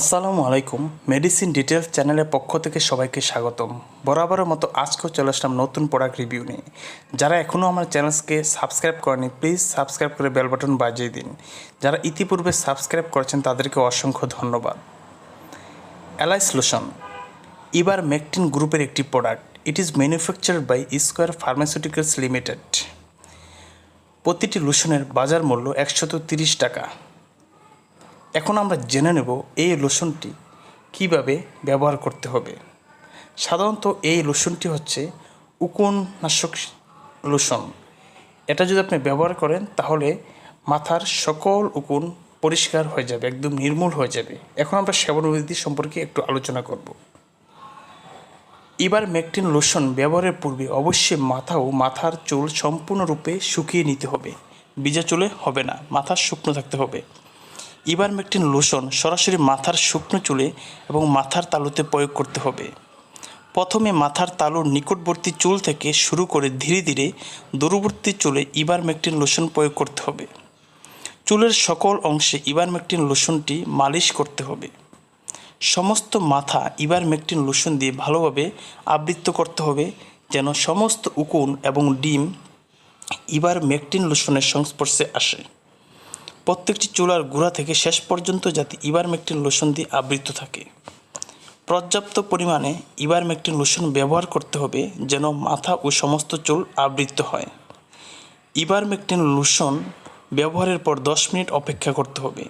আসসালামু আলাইকুম medicine details চ্যানেলের পক্ষ থেকে সবাইকে স্বাগতম। বরাবরের মতো আজকেও চলে আসলাম নতুন প্রোডাক্ট রিভিউ নিয়ে। যারা এখনও আমার চ্যানেলকে সাবস্ক্রাইব করেনি প্লিজ সাবস্ক্রাইব করে বেল বাটন বাজিয়ে দিন। যারা ইতিপূর্বে সাবস্ক্রাইব করেছেন, তাদেরকে অসংখ্য ধন্যবাদ। অ্যালাইস লোশন ইবার মেকটিন গ্রুপের একটি product it is manufactured by Square Pharmaceuticals Limited প্রতিটি লোশনের বাজার মূল্য একশত টাকা। এখন আমরা জেনে নেব এই লোশনটি কীভাবে ব্যবহার করতে হবে। সাধারণত এই লোশনটি হচ্ছে উকুননাশক লোশন এটা যদি আপনি ব্যবহার করেন, তাহলে মাথার সকল উকুন পরিষ্কার হয়ে যাবে, একদম নির্মূল হয়ে যাবে। এখন আমরা সেবনবিধি সম্পর্কে একটু আলোচনা করব। এবার মেকটিন লোশন ব্যবহারের পূর্বে অবশ্যই মাথা ও মাথার চুল সম্পূর্ণরূপে শুকিয়ে নিতে হবে। ভিজা চুলে হবে না, মাথার শুকনো থাকতে হবে। ইবারমেকটিন লোশন সরাসরি মাথার শুকনো চুলে এবং মাথার তালুতে প্রয়োগ করতে হবে। প্রথমে মাথার তালুর নিকটবর্তী চুল থেকে শুরু করে ধীরে ধীরে দূরবর্তী চুলে ইবারমেকটিন লোশন প্রয়োগ করতে হবে। চুলের সকল অংশে ইবারমেকটিন লোশনটি মালিশ করতে হবে। সমস্ত মাথা ইবারমেকটিন লোশন দিয়ে ভালোভাবে আবৃত্ত করতে হবে যেন সমস্ত উকুন এবং ডিম ইবারমেকটিন লোশনের সংস্পর্শে আসে। প্রত্যেকটি চুলার গোড়া থেকে শেষ পর্যন্ত যাতে ইবারমেকটিন লোশন দিয়ে আবৃত থাকে। পর্যাপ্ত পরিমাণে ইবারমেকটিন লোশন ব্যবহার করতে হবে যেন মাথা ও সমস্ত চুল আবৃত হয়। ইবারমেকটিন লোশন ব্যবহারের পর দশ মিনিট অপেক্ষা করতে হবে।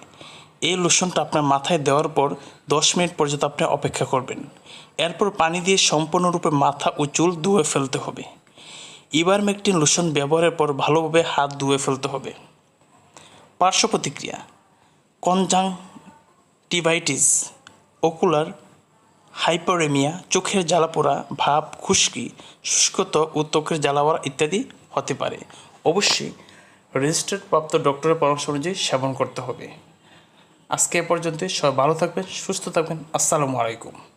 এই লোশনটা আপনার মাথায় দেওয়ার পর দশ মিনিট পর্যন্ত আপনি অপেক্ষা করবেন। এরপর পানি দিয়ে সম্পূর্ণরূপে মাথা ও চুল ধুয়ে ফেলতে হবে। ইবারমেকটিন লোশন ব্যবহারের পর ভালোভাবে হাত ধুয়ে ফেলতে হবে। পার্শ্ব প্রতিক্রিয়া কনজাংটিভাইটিস ওকুলার হাইপোরেমিয়া চোখের জ্বালাপোড়া ভাব, খুশকি, শুষ্কত ও ত্বকের জ্বালাওয়া ইত্যাদি হতে পারে। অবশ্যই রেজিস্টার্ড প্রাপ্ত ডক্টরের পরামর্শ অনুযায়ী সেবন করতে হবে। আজকে এ পর্যন্ত সবাই ভালো থাকবেন, সুস্থ থাকবেন। আসসালামু আলাইকুম।